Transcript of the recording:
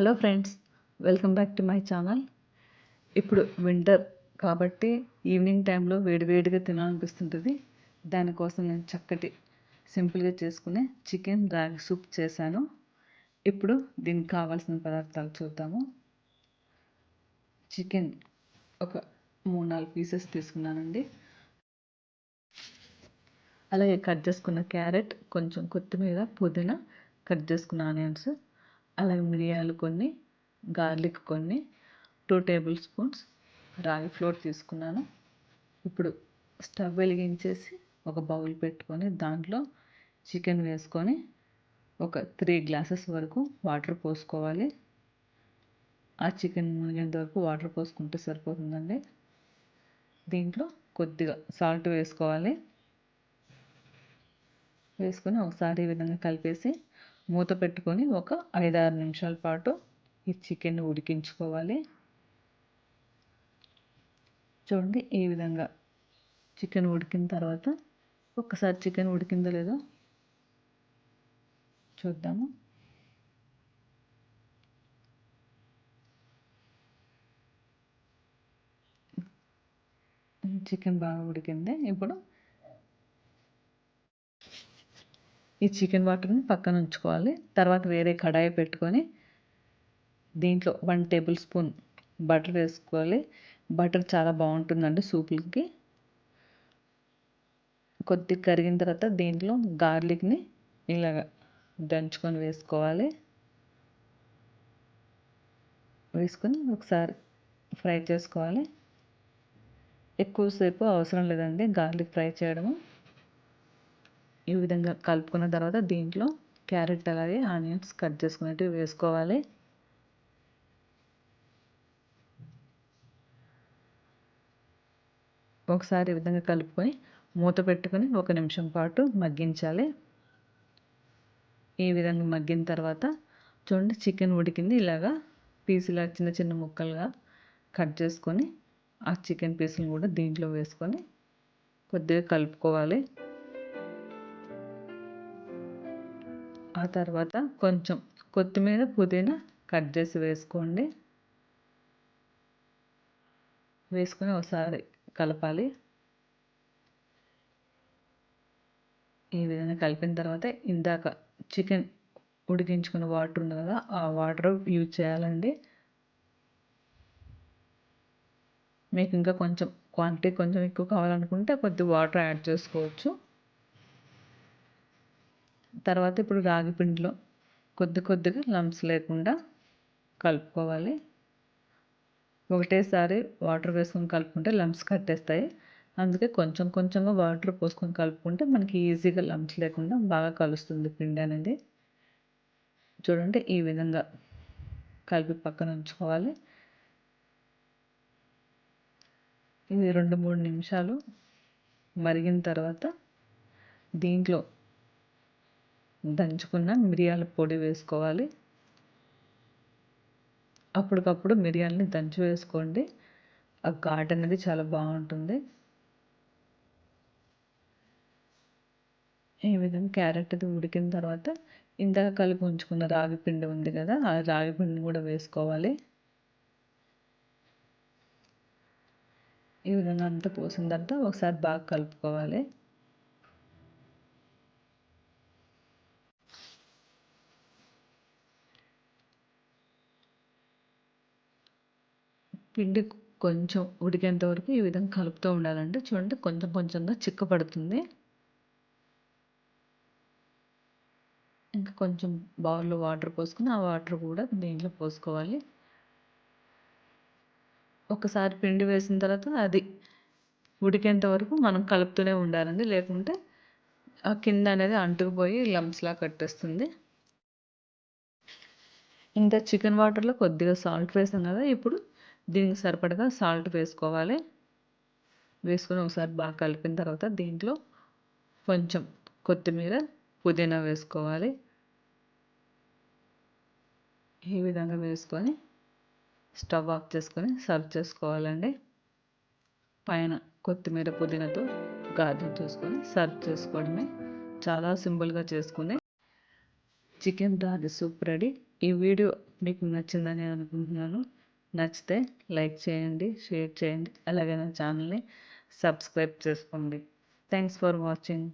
Hello friends welcome back to my channel ఇప్పుడు winter కాబట్టి evening టైంలో వేడివేడిగా తినాలనిపిస్తుంటుంది. దానికోసం నేను చక్కటి సింపుల్గా చేసుకునే చికెన్ రాగి సూప్ చేశాను. ఇప్పుడు దీనికి కావాల్సిన పదార్థాలు చూద్దాము. చికెన్ ఒక మూడు నాలుగు పీసెస్ తీసుకున్నానండి. అలాగే కట్ చేసుకున్న క్యారెట్ కొంచెం కొత్తిమీర పుదీనా కట్ చేసుకున్న ఆనియన్స్ అలాగే మిరియాలు కొన్ని గార్లిక్ కొన్ని టూ టేబుల్ స్పూన్స్ రాగి ఫ్లోర్ తీసుకున్నాను. ఇప్పుడు స్టవ్ వెలిగించేసి ఒక బౌల్ పెట్టుకొని దాంట్లో చికెన్ వేసుకొని ఒక త్రీ గ్లాసెస్ వరకు వాటర్ పోసుకోవాలి. ఆ చికెన్ మునిగేంత వరకు వాటర్ పోసుకుంటే సరిపోతుందండి. దీంట్లో కొద్దిగా సాల్ట్ వేసుకోవాలి. వేసుకొని ఒకసారి ఈ విధంగా కలిపేసి మూత పెట్టుకొని ఒక ఐదారు నిమిషాల పాటు ఈ చికెన్ ఉడికించుకోవాలి. చూడండి ఈ విధంగా చికెన్ ఉడికిన తర్వాత ఒక్కసారి చికెన్ ఉడికిందో లేదో చూద్దాము. చికెన్ బాగా ఉడికింది. ఇప్పుడు ఈ చికెన్ వాటర్ని పక్కన ఉంచుకోవాలి. తర్వాత వేరే కడాయి పెట్టుకొని దీంట్లో వన్ టేబుల్ స్పూన్ బటర్ వేసుకోవాలి. బటర్ చాలా బాగుంటుందండి సూపులకి. కొద్దిగా కరిగిన తర్వాత దీంట్లో గార్లిక్ని ఇలాగ దంచుకొని వేసుకోవాలి. వేసుకొని ఒకసారి ఫ్రై చేసుకోవాలి. ఎక్కువసేపు అవసరం లేదండి గార్లిక్ ఫ్రై చేయడము. ఈ విధంగా కలుపుకున్న తర్వాత దీంట్లో క్యారెట్ అలాగే ఆనియన్స్ కట్ చేసుకున్నట్టు వేసుకోవాలి. ఒకసారి ఈ విధంగా కలుపుకొని మూత పెట్టుకొని ఒక నిమిషం పాటు మగ్గించాలి. ఈ విధంగా మగ్గిన తర్వాత చూడండి చికెన్ ఉడికింది. ఇలాగా పీసులా చిన్న చిన్న ముక్కలుగా కట్ చేసుకొని ఆ చికెన్ పీసులు కూడా దీంట్లో వేసుకొని కొద్దిగా కలుపుకోవాలి. ఆ తర్వాత కొంచెం కొత్తిమీర పుదీనా కట్ చేసి వేసుకోండి. వేసుకొని ఒకసారి కలపాలి. ఈ విధంగా కలిపిన తర్వాత ఇందాక చికెన్ ఉడికించుకున్న వాటర్ ఉంది కదా ఆ వాటర్ యూజ్ చేయాలండి. మీకు ఇంకా కొంచెం క్వాంటిటీ కొంచెం ఎక్కువ కావాలనుకుంటే కొద్ది వాటర్ యాడ్ చేసుకోవచ్చు. తర్వాత ఇప్పుడు రాగి పిండిలో కొద్ది కొద్దిగా లంప్స్ లేకుండా కలుపుకోవాలి. ఒకటేసారి వాటర్ వేసుకొని కలుపుకుంటే లంప్స్ కట్టేస్తాయి. అందుకే కొంచెం కొంచెంగా వాటర్ పోసుకొని కలుపుకుంటే మనకి ఈజీగా లంప్స్ లేకుండా బాగా కలుస్తుంది పిండి అనేది. చూడండి ఈ విధంగా కలిపి పక్కన ఉంచుకోవాలి. ఇది రెండు మూడు నిమిషాలు మరిగిన తర్వాత దీంట్లో దంచుకున్న మిరియాల పొడి వేసుకోవాలి. అప్పటికప్పుడు మిరియాలని దంచి వేసుకోండి. ఆ ఘాట్ అనేది చాలా బాగుంటుంది. ఈ విధంగా క్యారెట్ అది ఉడికిన తర్వాత ఇందాక కలిపి ఉంచుకున్న రాగి పిండి ఉంది కదా ఆ రాగి పిండిని కూడా వేసుకోవాలి. ఈ విధంగా అంతా పోసిన తర్వాత ఒకసారి బాగా కలుపుకోవాలి. పిండి కొంచెం ఉడికేంత వరకు ఈ విధంగా కలుపుతూ ఉండాలంటే చూడండి కొంచెం కొంచెంగా చిక్కపడుతుంది ఇంకా కొంచెం బౌల్లో వాటర్ పోసుకుని ఆ వాటర్ కూడా దీంట్లో పోసుకోవాలి. ఒకసారి పిండి వేసిన తర్వాత అది ఉడికేంత వరకు మనం కలుపుతూనే ఉండాలండి. లేకుంటే ఆ కింద అనేది అంటుకుపోయి లంప్స్లా కట్టేస్తుంది. ఇంత చికెన్ వాటర్లో కొద్దిగా సాల్ట్ వేసాం కదా ఇప్పుడు దీనికి సరిపడగా సాల్ట్ వేసుకోవాలి. వేసుకొని ఒకసారి బాగా కలిపిన తర్వాత దీంట్లో కొంచెం కొత్తిమీర పుదీనా వేసుకోవాలి. ఈ విధంగా వేసుకొని స్టవ్ ఆఫ్ చేసుకొని సర్వ్ చేసుకోవాలండి. పైన కొత్తిమీర పుదీనాతో గార్డెన్ చేసుకొని సర్వ్ చేసుకోవడమే చాలా సింపుల్గా చేసుకుని చికెన్ రాగి సూప్ రెడీ. ఈ వీడియో మీకు నచ్చిందని అనుకుంటున్నాను. నచ్చితే లైక్ చేయండి షేర్ చేయండి అలాగే నా ఛానల్ని సబ్స్క్రైబ్ చేసుకోండి. Thanks for watching